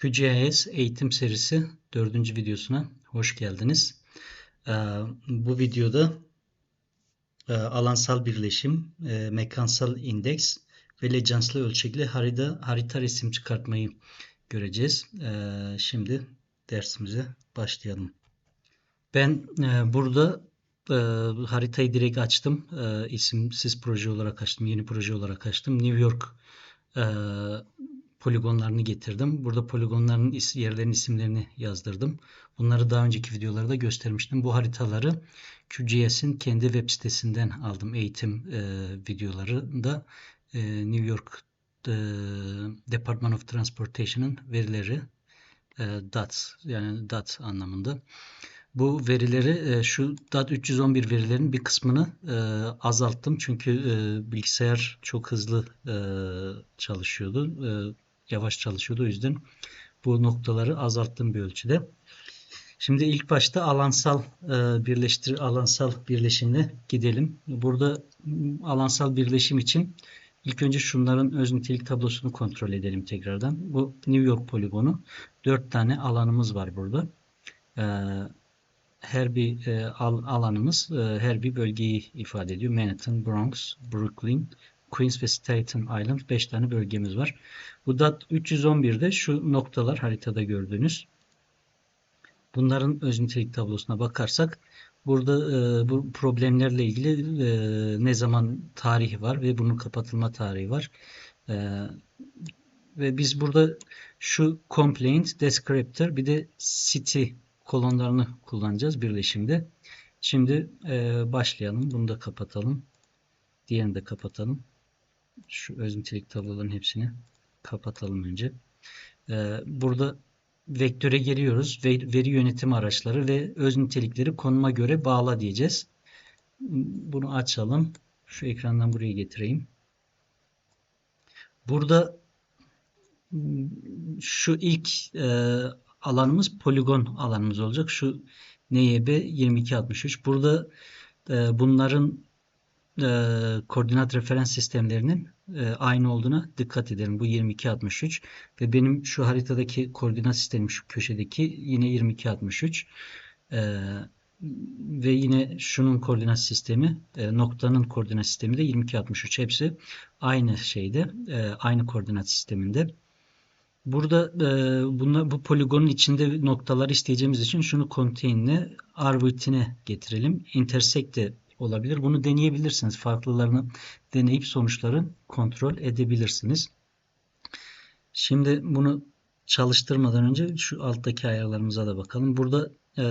QGIS eğitim serisi 4. videosuna hoş geldiniz. Ee, bu videoda e, alansal birleşim, e, mekansal indeks ve lejanslı ölçekli harita, harita resim çıkartmayı göreceğiz. Ee, şimdi dersimize başlayalım. Ben e, burada haritayı direkt açtım. İsimsiz proje olarak açtım, yeni proje olarak açtım. New York poligonlarını getirdim. Burada poligonların is yerlerin isimlerini yazdırdım. Bunları daha önceki videolarda göstermiştim. Bu haritaları QGIS'in kendi web sitesinden aldım. Eğitim e, videolarında e, New York e, Department of Transportation'ın verileri e, DAT yani DAT anlamında. Bu verileri e, şu DAT 311 verilerin bir kısmını e, azalttım. Çünkü e, bilgisayar çok hızlı çalışıyordu. Yavaş çalışıyordu. O yüzden bu noktaları azalttım bir ölçüde. Şimdi ilk başta alansal e, birleştir alansal birleşimine gidelim. Burada alansal birleşim için ilk önce şunların öz nitelik tablosunu kontrol edelim tekrardan. Bu New York poligonu. Dört tane alanımız var burada. E, her bir e, alanımız her bir bölgeyi ifade ediyor. Manhattan, Bronx, Brooklyn, Queens ve Staten Island 5 tane bölgemiz var. Bu DAT 311'de şu noktalar haritada gördüğünüz. Bunların öz nitelik tablosuna bakarsak burada e, bu problemlerle ilgili e, ne zaman tarihi var ve bunun kapatılma tarihi var. E, ve biz burada şu complaint, descriptor bir de city kolonlarını kullanacağız birleşimde. Şimdi e, başlayalım. Bunu da kapatalım. Diğerini de kapatalım. Şu öz nitelik tabloların hepsini kapatalım önce. Ee, burada vektöre geliyoruz. Veri yönetimi araçları ve öz nitelikleri konuma göre bağla diyeceğiz. Bunu açalım. Şu ekrandan buraya getireyim. Burada şu ilk e, alanımız poligon alanımız olacak. Şu NYB 2263. Burada e, bunların e, koordinat referans sistemlerinin e, aynı olduğuna dikkat edelim. Bu 2263 ve benim şu haritadaki koordinat sistemi şu köşedeki yine 2263 e, ve yine şunun koordinat sistemi e, noktanın koordinat sistemi de 2263 hepsi aynı şeyde e, aynı koordinat sisteminde. Burada e, bunlar, bu poligonun içinde noktalar isteyeceğimiz için şunu containe'le arbitrine getirelim. Intersect de olabilir. Bunu deneyebilirsiniz. Farklılarını deneyip sonuçları kontrol edebilirsiniz. Şimdi bunu çalıştırmadan önce şu alttaki ayarlarımıza da bakalım. Burada e,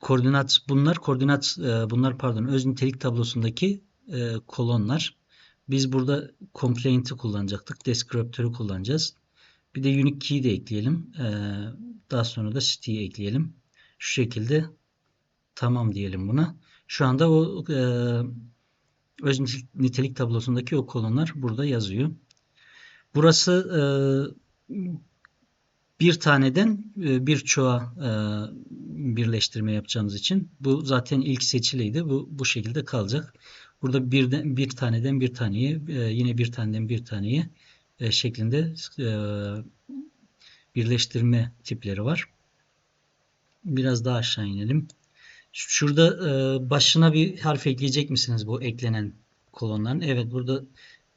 koordinat bunlar koordinat e, bunlar pardon öz nitelik tablosundaki e, kolonlar. Biz burada complaint'i kullanacaktık. Descriptor'ı kullanacağız. Bir de unique key de ekleyelim. E, daha sonra da city'yi ekleyelim. Şu şekilde tamam diyelim buna. Şu anda o e, öz nitelik tablosundaki o kolonlar burada yazıyor. Burası e, bir taneden e, birçoğa e, birleştirme yapacağımız için bu zaten ilk seçiliydi. Bu bu şekilde kalacak. Burada birden bir taneden bir taneye e, yine bir taneden bir taneye e, şeklinde e, birleştirme tipleri var. Biraz daha aşağı inelim. Şurada e, başına bir harf ekleyecek misiniz bu eklenen kolonların? Evet burada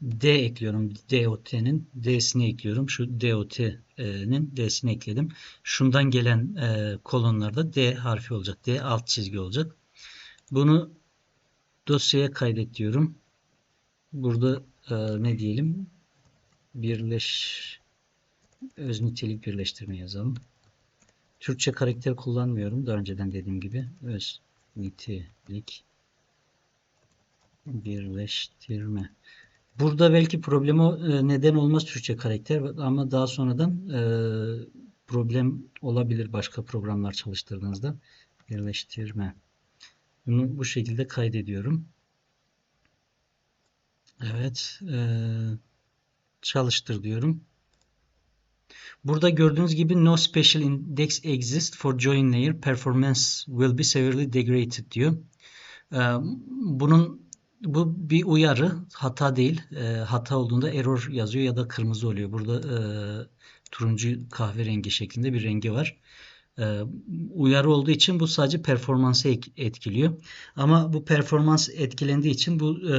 D ekliyorum. DOT'nin D'sini ekliyorum. Şu DOT'nin D'sini ekledim. Şundan gelen e, kolonlarda D harfi olacak. D alt çizgi olacak. Bunu dosyaya kaydet diyorum. Burada e, ne diyelim? Birleş öz nitelik birleştirme yazalım. Türkçe karakter kullanmıyorum. Daha önceden dediğim gibi. Öz nitelik birleştirme. Burada belki problemi e, neden olmaz Türkçe karakter ama daha sonradan e, problem olabilir başka programlar çalıştırdığınızda. Birleştirme. Bunu bu şekilde kaydediyorum. Evet. E, çalıştır diyorum. Burada gördüğünüz gibi no special index exists for join layer performance will be severely degraded diyor. Ee, bunun Bu bir uyarı, hata değil. E, hata olduğunda error yazıyor ya da kırmızı oluyor. Burada e, turuncu kahverengi şeklinde bir rengi var. E, uyarı olduğu için bu sadece performansı etkiliyor. Ama bu performans etkilendiği için bu e,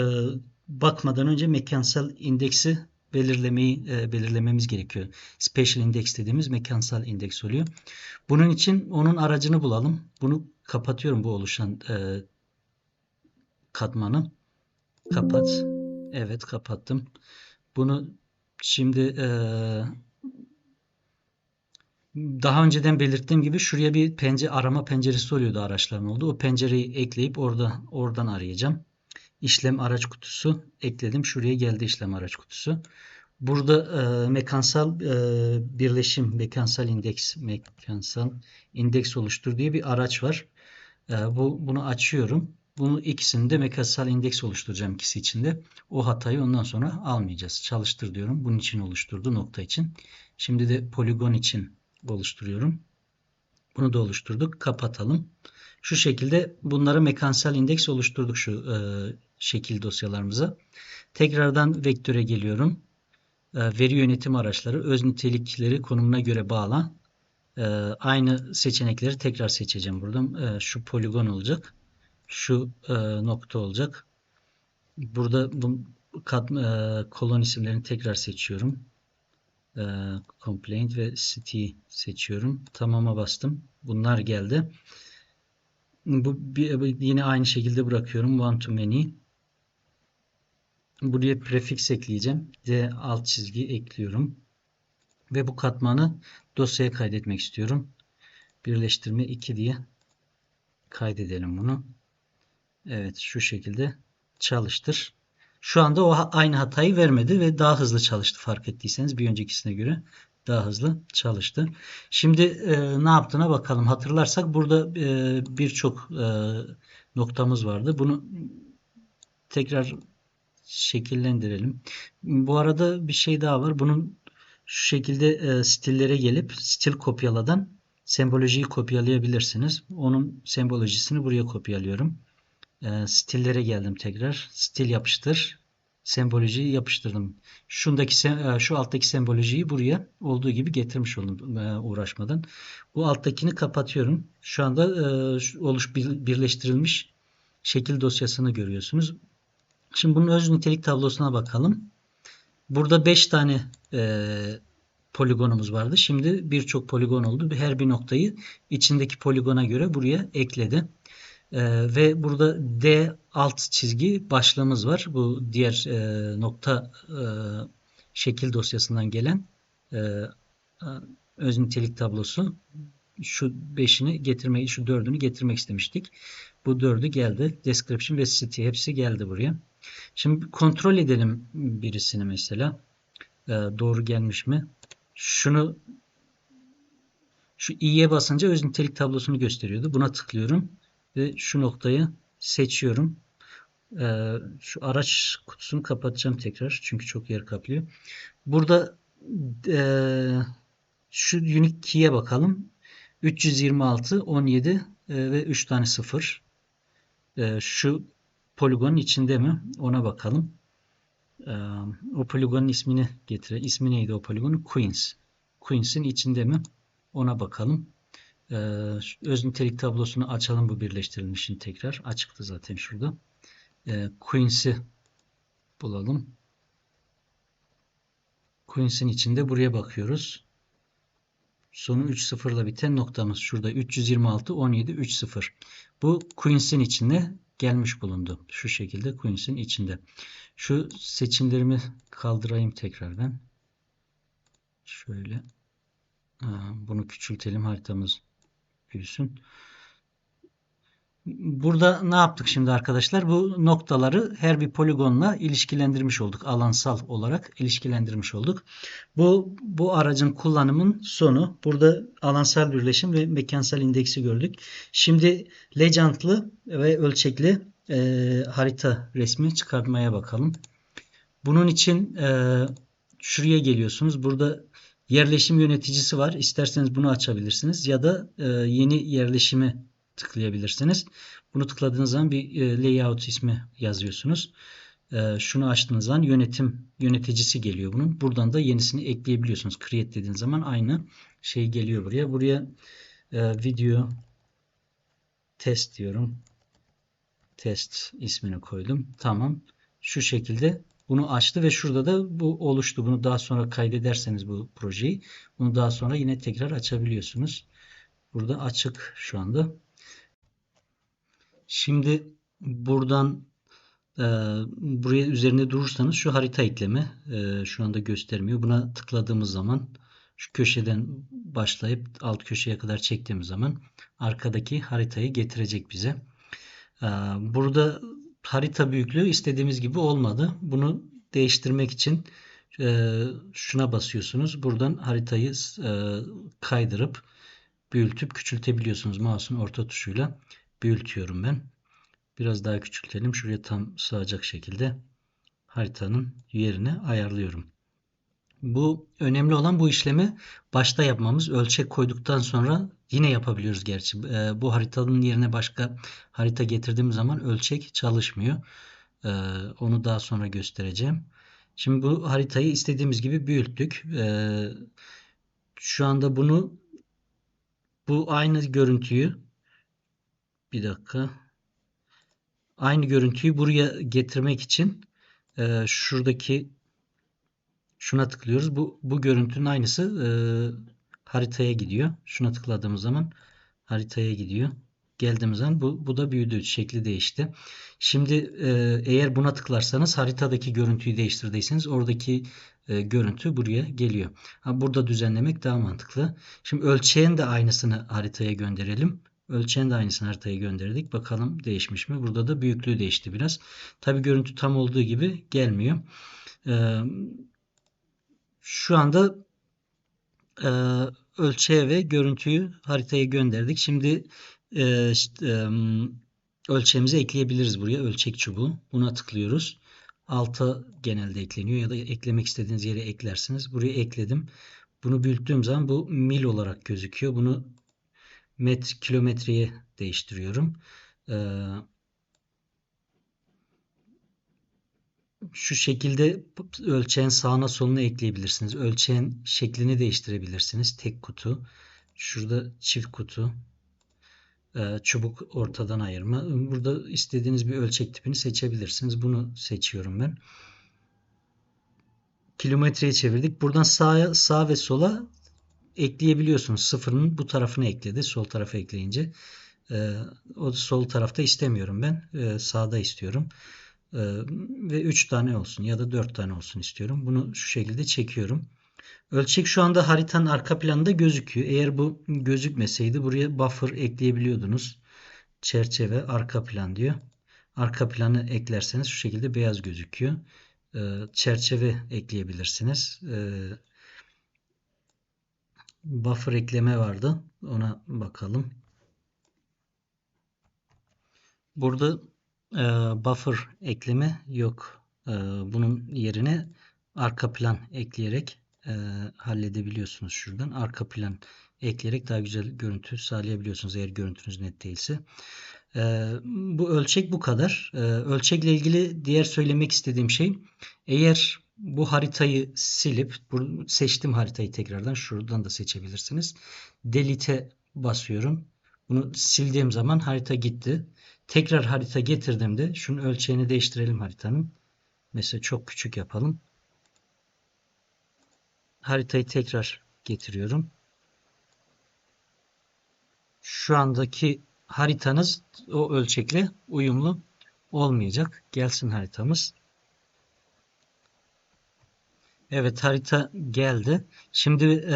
bakmadan önce mekansal indeksi belirlemeyi e, belirlememiz gerekiyor. Special index dediğimiz mekansal indeks oluyor. Bunun için onun aracını bulalım. Bunu kapatıyorum bu oluşan e, katmanı. Kapat. Evet kapattım. Bunu şimdi e, daha önceden belirttiğim gibi şuraya bir pencere arama penceresi oluyordu araçların olduğu. O pencereyi ekleyip orada oradan arayacağım. İşlem araç kutusu ekledim. Şuraya geldi işlem araç kutusu. Burada e, mekansal e, birleşim, mekansal indeks, mekansal indeks oluştur diye bir araç var. E, bu bunu açıyorum. Bunu ikisini de mekansal indeks oluşturacağım ikisi içinde. O hatayı ondan sonra almayacağız. Çalıştır diyorum. Bunun için oluşturdu nokta için. Şimdi de poligon için oluşturuyorum. Bunu da oluşturduk. Kapatalım. Şu şekilde bunları mekansal indeks oluşturduk şu e, şekil dosyalarımıza. Tekrardan vektöre geliyorum. E, veri yönetim araçları öz nitelikleri konumuna göre bağla. E, aynı seçenekleri tekrar seçeceğim buradan. E, şu poligon olacak. Şu e, nokta olacak. Burada bu e, kolon isimlerini tekrar seçiyorum. Complaint ve city seçiyorum. Tamam'a bastım. Bunlar geldi. Bu yine aynı şekilde bırakıyorum. One to many. Buraya prefix ekleyeceğim. D alt çizgi ekliyorum. Ve bu katmanı dosyaya kaydetmek istiyorum. Birleştirme 2 diye kaydedelim bunu. Evet şu şekilde çalıştır. Şu anda o aynı hatayı vermedi ve daha hızlı çalıştı fark ettiyseniz bir öncekisine göre daha hızlı çalıştı. Şimdi e, ne yaptığına bakalım. Hatırlarsak burada e, birçok e, noktamız vardı. Bunu tekrar şekillendirelim. Bu arada bir şey daha var. Bunun şu şekilde e, stillere gelip stil kopyaladan sembolojiyi kopyalayabilirsiniz. Onun sembolojisini buraya kopyalıyorum. E, stillere geldim tekrar. Stil yapıştır. Sembolojiyi yapıştırdım. Şundaki e, şu alttaki sembolojiyi buraya olduğu gibi getirmiş oldum e, uğraşmadan. Bu alttakini kapatıyorum. Şu anda e, oluş birleştirilmiş şekil dosyasını görüyorsunuz. Şimdi bunun öz nitelik tablosuna bakalım. Burada 5 tane e, poligonumuz vardı. Şimdi birçok poligon oldu. Her bir noktayı içindeki poligona göre buraya ekledi. E, ve burada D alt çizgi başlığımız var. Bu diğer e, nokta e, şekil dosyasından gelen e, öz nitelik tablosu. Şu beşini getirmeyi, şu dördünü getirmek istemiştik. Bu dördü geldi. Description ve city hepsi geldi buraya. Şimdi kontrol edelim birisini mesela. E, doğru gelmiş mi? Şunu şu i'ye basınca öz nitelik tablosunu gösteriyordu. Buna tıklıyorum ve şu noktayı seçiyorum. E, şu araç kutusunu kapatacağım tekrar. Çünkü çok yer kaplıyor. Burada e, şu unique key'e bakalım. 326, 17 e, ve 3 tane 0. E, şu poligonun içinde mi? Ona bakalım. Ee, o poligonun ismini getire. İsmi neydi o poligonun? Queens. Queens'in içinde mi? Ona bakalım. Ee, öz nitelik tablosunu açalım bu birleştirilmişin tekrar. Açıktı zaten şurada. Ee, Queens'i bulalım. Queens'in içinde buraya bakıyoruz. Sonu 3.0 ile biten noktamız. Şurada 326, 17, 3.0. Bu Queens'in içinde gelmiş bulundu. Şu şekilde Queens'in içinde. Şu seçimlerimi kaldırayım tekrardan. Şöyle. Bunu küçültelim haritamız büyüsün. Burada ne yaptık şimdi arkadaşlar? Bu noktaları her bir poligonla ilişkilendirmiş olduk. Alansal olarak ilişkilendirmiş olduk. Bu bu aracın kullanımın sonu. Burada alansal birleşim ve mekansal indeksi gördük. Şimdi legendlı ve ölçekli e, harita resmi çıkartmaya bakalım. Bunun için e, şuraya geliyorsunuz. Burada yerleşim yöneticisi var. İsterseniz bunu açabilirsiniz. Ya da e, yeni yerleşimi tıklayabilirsiniz. Bunu tıkladığınız zaman bir e, layout ismi yazıyorsunuz. E, şunu açtığınız zaman yönetim yöneticisi geliyor bunun. Buradan da yenisini ekleyebiliyorsunuz. Create dediğiniz zaman aynı şey geliyor buraya. Buraya e, video test diyorum. Test ismini koydum. Tamam. Şu şekilde bunu açtı ve şurada da bu oluştu. Bunu daha sonra kaydederseniz bu projeyi bunu daha sonra yine tekrar açabiliyorsunuz. Burada açık şu anda. Şimdi buradan e, buraya üzerinde durursanız şu harita ekleme e, şu anda göstermiyor. Buna tıkladığımız zaman şu köşeden başlayıp alt köşeye kadar çektiğimiz zaman arkadaki haritayı getirecek bize. E, burada harita büyüklüğü istediğimiz gibi olmadı. Bunu değiştirmek için e, şuna basıyorsunuz. Buradan haritayı e, kaydırıp büyütüp küçültebiliyorsunuz. Mouse'un orta tuşuyla büyütüyorum ben. Biraz daha küçültelim. Şuraya tam sığacak şekilde haritanın yerini ayarlıyorum. Bu önemli olan bu işlemi başta yapmamız. Ölçek koyduktan sonra yine yapabiliyoruz gerçi. E, bu haritanın yerine başka harita getirdiğim zaman ölçek çalışmıyor. E, onu daha sonra göstereceğim. Şimdi bu haritayı istediğimiz gibi büyüttük. E, şu anda bunu bu aynı görüntüyü bir dakika aynı görüntüyü buraya getirmek için e, şuradaki şuna tıklıyoruz. Bu, bu görüntünün aynısı e, haritaya gidiyor. Şuna tıkladığımız zaman haritaya gidiyor. Geldiğimiz zaman bu, bu da büyüdü. Şekli değişti. Şimdi e, eğer buna tıklarsanız haritadaki görüntüyü değiştirdiyseniz oradaki e, görüntü buraya geliyor. Ha, burada düzenlemek daha mantıklı. Şimdi ölçeğin de aynısını haritaya gönderelim. Ölçeğin de aynısını haritaya gönderdik. Bakalım değişmiş mi? Burada da büyüklüğü değişti biraz. Tabi görüntü tam olduğu gibi gelmiyor. Ee, şu anda e, ölçeğe ve görüntüyü haritaya gönderdik. Şimdi e, işte, e, ölçeğimizi ekleyebiliriz buraya. Ölçek çubuğu. Buna tıklıyoruz. Alta genelde ekleniyor ya da eklemek istediğiniz yere eklersiniz. Buraya ekledim. Bunu büyüttüğüm zaman bu mil olarak gözüküyor. Bunu met kilometreye değiştiriyorum. Ee, şu şekilde ölçeğin sağına soluna ekleyebilirsiniz. Ölçeğin şeklini değiştirebilirsiniz. Tek kutu. Şurada çift kutu. Ee, çubuk ortadan ayırma. Burada istediğiniz bir ölçek tipini seçebilirsiniz. Bunu seçiyorum ben. Kilometreye çevirdik. Buradan sağa, sağ ve sola ekleyebiliyorsunuz. Sıfırın bu tarafını ekledi. Sol tarafa ekleyince. Ee, o sol tarafta istemiyorum ben. Ee, sağda istiyorum. ve 3 tane olsun ya da 4 tane olsun istiyorum. Bunu şu şekilde çekiyorum. Ölçek şu anda haritanın arka planında gözüküyor. Eğer bu gözükmeseydi buraya buffer ekleyebiliyordunuz. Çerçeve arka plan diyor. Arka planı eklerseniz şu şekilde beyaz gözüküyor. Çerçeve ekleyebilirsiniz. Buffer ekleme vardı. Ona bakalım. Burada buffer ekleme yok. Bunun yerine arka plan ekleyerek e, halledebiliyorsunuz şuradan. Arka plan ekleyerek daha güzel görüntü sağlayabiliyorsunuz eğer görüntünüz net değilse. E, bu ölçek bu kadar. E, ölçekle ilgili diğer söylemek istediğim şey eğer bu haritayı silip seçtim haritayı tekrardan şuradan da seçebilirsiniz. Delete basıyorum. Bunu sildiğim zaman harita gitti. Tekrar harita getirdiğimde şunun ölçeğini değiştirelim haritanın. Mesela çok küçük yapalım haritayı tekrar getiriyorum. Şu andaki haritanız o ölçekle uyumlu olmayacak. Gelsin haritamız. Evet harita geldi. Şimdi e,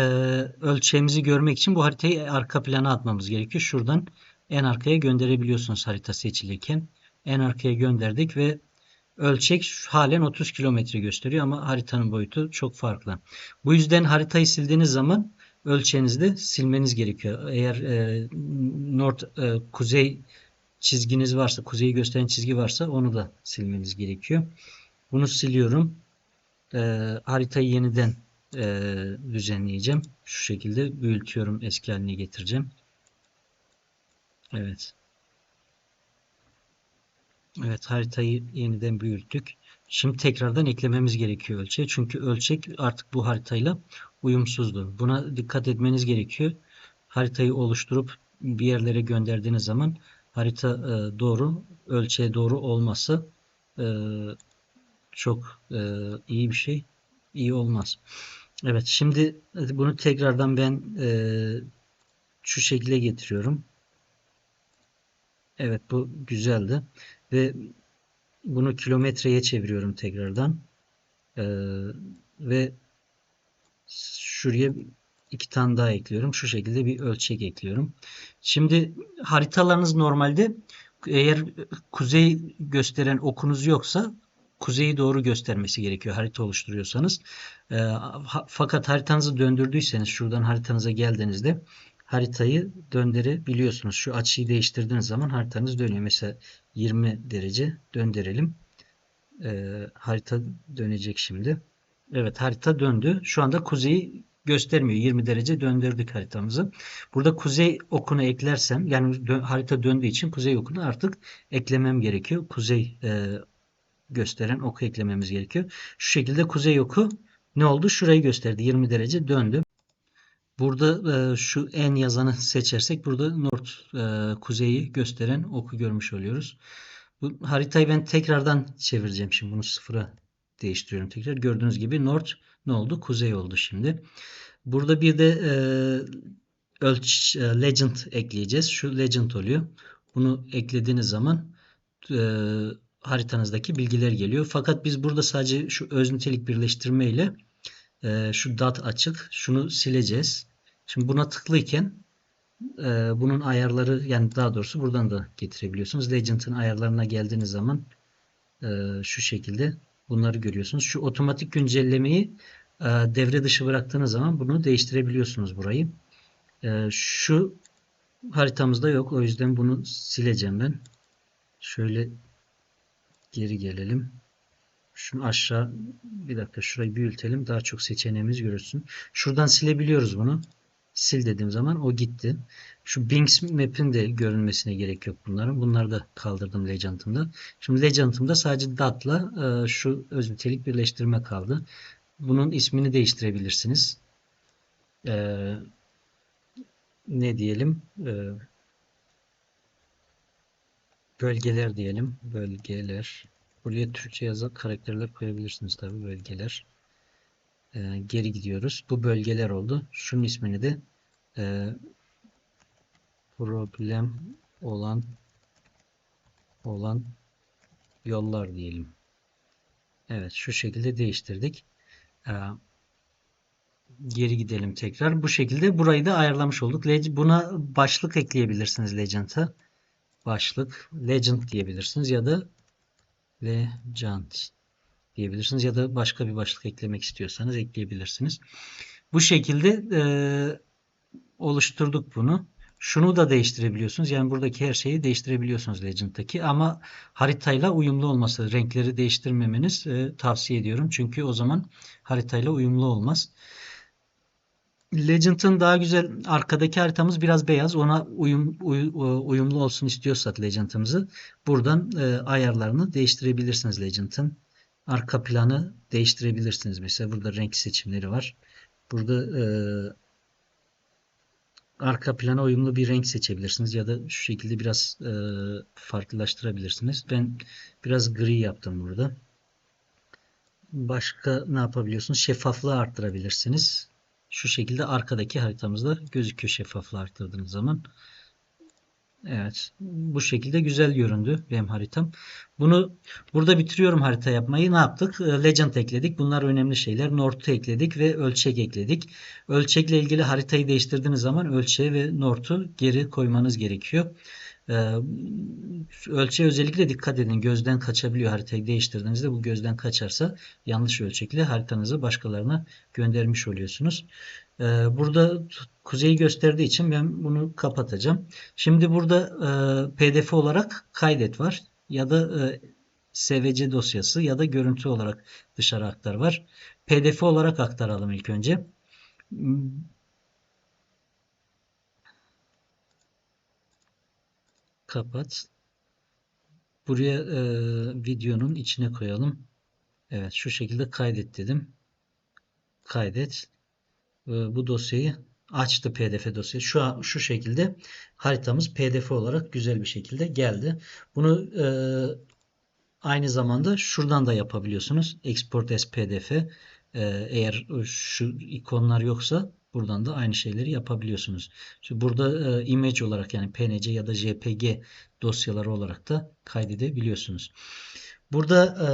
ölçeğimizi görmek için bu haritayı arka plana atmamız gerekiyor. Şuradan en arkaya gönderebiliyorsunuz harita seçilirken. En arkaya gönderdik ve ölçek halen 30 kilometre gösteriyor ama haritanın boyutu çok farklı. Bu yüzden haritayı sildiğiniz zaman ölçeğinizi de silmeniz gerekiyor. Eğer e, north e, kuzey çizginiz varsa, kuzeyi gösteren çizgi varsa onu da silmeniz gerekiyor. Bunu siliyorum. E, haritayı yeniden e, düzenleyeceğim. Şu şekilde büyütüyorum, eski haline getireceğim. Evet. Evet haritayı yeniden büyüttük. Şimdi tekrardan eklememiz gerekiyor ölçeği. Çünkü ölçek artık bu haritayla uyumsuzdu. Buna dikkat etmeniz gerekiyor. Haritayı oluşturup bir yerlere gönderdiğiniz zaman harita e, doğru, ölçeğe doğru olması e, çok e, iyi bir şey. İyi olmaz. Evet şimdi bunu tekrardan ben e, şu şekilde getiriyorum. Evet bu güzeldi. Ve bunu kilometreye çeviriyorum tekrardan. Ee, ve şuraya iki tane daha ekliyorum. Şu şekilde bir ölçek ekliyorum. Şimdi haritalarınız normalde eğer kuzey gösteren okunuz yoksa kuzeyi doğru göstermesi gerekiyor harita oluşturuyorsanız. E, ha, fakat haritanızı döndürdüyseniz şuradan haritanıza geldiğinizde haritayı döndürebiliyorsunuz. Şu açıyı değiştirdiğiniz zaman haritanız dönüyor. Mesela 20 derece döndürelim. E, harita dönecek şimdi. Evet harita döndü. Şu anda kuzeyi göstermiyor. 20 derece döndürdük haritamızı. Burada kuzey okunu eklersem yani dö harita döndüğü için kuzey okunu artık eklemem gerekiyor. Kuzey e, gösteren oku eklememiz gerekiyor. Şu şekilde kuzey oku ne oldu? Şurayı gösterdi. 20 derece döndü. Burada e, şu en yazanı seçersek burada north e, kuzeyi gösteren oku görmüş oluyoruz. Bu haritayı ben tekrardan çevireceğim şimdi bunu sıfıra değiştiriyorum tekrar. Gördüğünüz gibi north ne oldu? Kuzey oldu şimdi. Burada bir de e, ölç, e, legend ekleyeceğiz. Şu legend oluyor. Bunu eklediğiniz zaman e, haritanızdaki bilgiler geliyor. Fakat biz burada sadece şu öz nitelik birleştirme ile e, şu dot açık. Şunu sileceğiz. Şimdi buna tıklıyken e, bunun ayarları yani daha doğrusu buradan da getirebiliyorsunuz. Legend'ın ayarlarına geldiğiniz zaman e, şu şekilde bunları görüyorsunuz. Şu otomatik güncellemeyi e, devre dışı bıraktığınız zaman bunu değiştirebiliyorsunuz burayı. E, şu haritamızda yok. O yüzden bunu sileceğim ben. Şöyle geri gelelim. Şunu aşağı bir dakika şurayı büyütelim. Daha çok seçeneğimiz görürsün. Şuradan silebiliyoruz bunu. Sil dediğim zaman o gitti. Şu Bings map'in de görünmesine gerek yok bunların. Bunları da kaldırdım Legend'ımda. Şimdi Legend'ımda sadece dat'la e, şu öz nitelik birleştirme kaldı. Bunun ismini değiştirebilirsiniz. E, ne diyelim? E, bölgeler diyelim. Bölgeler. Buraya Türkçe yazıp karakterler koyabilirsiniz tabi bölgeler. Ee, geri gidiyoruz. Bu bölgeler oldu. Şunun ismini de e, problem olan olan yollar diyelim. Evet şu şekilde değiştirdik. Ee, geri gidelim tekrar. Bu şekilde burayı da ayarlamış olduk. Buna başlık ekleyebilirsiniz Legend'a. Başlık Legend diyebilirsiniz ya da Legend diyebilirsiniz ya da başka bir başlık eklemek istiyorsanız ekleyebilirsiniz. Bu şekilde e, oluşturduk bunu. Şunu da değiştirebiliyorsunuz. Yani buradaki her şeyi değiştirebiliyorsunuz Legend'daki ama haritayla uyumlu olması, renkleri değiştirmemeniz e, tavsiye ediyorum. Çünkü o zaman haritayla uyumlu olmaz. Legend'ın daha güzel arkadaki haritamız biraz beyaz. Ona uyum, uy, uyumlu olsun istiyorsak Legend'ımızı buradan e, ayarlarını değiştirebilirsiniz Legend'ın. Arka planı değiştirebilirsiniz. Mesela burada renk seçimleri var. Burada e, arka plana uyumlu bir renk seçebilirsiniz ya da şu şekilde biraz e, farklılaştırabilirsiniz. Ben biraz gri yaptım burada. Başka ne yapabiliyorsunuz? Şeffaflığı arttırabilirsiniz. Şu şekilde arkadaki haritamızda gözüküyor şeffaflığı arttırdığınız zaman. Evet. Bu şekilde güzel göründü benim haritam. Bunu burada bitiriyorum harita yapmayı. Ne yaptık? Ee, Legend ekledik. Bunlar önemli şeyler. North'u ekledik ve ölçek ekledik. Ölçekle ilgili haritayı değiştirdiğiniz zaman ölçeği ve North'u geri koymanız gerekiyor. Ee, ölçeğe özellikle dikkat edin. Gözden kaçabiliyor haritayı değiştirdiğinizde. Bu gözden kaçarsa yanlış ölçekle haritanızı başkalarına göndermiş oluyorsunuz. Ee, burada kuzeyi gösterdiği için ben bunu kapatacağım. Şimdi burada e, pdf olarak kaydet var. Ya da e, svc dosyası ya da görüntü olarak dışarı aktar var. pdf olarak aktaralım ilk önce. Kapat. Buraya e, videonun içine koyalım. Evet şu şekilde kaydet dedim. Kaydet. E, bu dosyayı açtı pdf dosyayı. Şu şu şekilde haritamız pdf olarak güzel bir şekilde geldi. Bunu e, aynı zamanda şuradan da yapabiliyorsunuz. Export as pdf. E, eğer şu ikonlar yoksa buradan da aynı şeyleri yapabiliyorsunuz. Şimdi burada e, image olarak yani png ya da jpg dosyaları olarak da kaydedebiliyorsunuz. Burada e,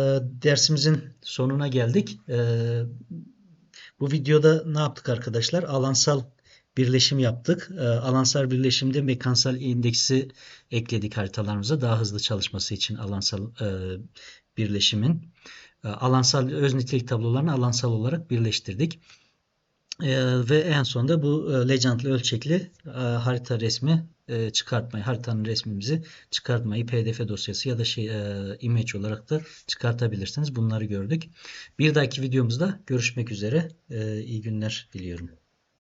dersimizin sonuna geldik. E, bu videoda ne yaptık arkadaşlar? Alansal birleşim yaptık. E, alansal birleşimde mekansal indeksi ekledik haritalarımıza daha hızlı çalışması için alansal e, birleşimin. E, alansal öz nitelik tablolarını alansal olarak birleştirdik. E, ve en sonunda bu e, ölçekli e, harita resmi e, çıkartmayı, haritanın resmimizi çıkartmayı pdf dosyası ya da şey e, image olarak da çıkartabilirsiniz. Bunları gördük. Bir dahaki videomuzda görüşmek üzere. E, iyi günler diliyorum.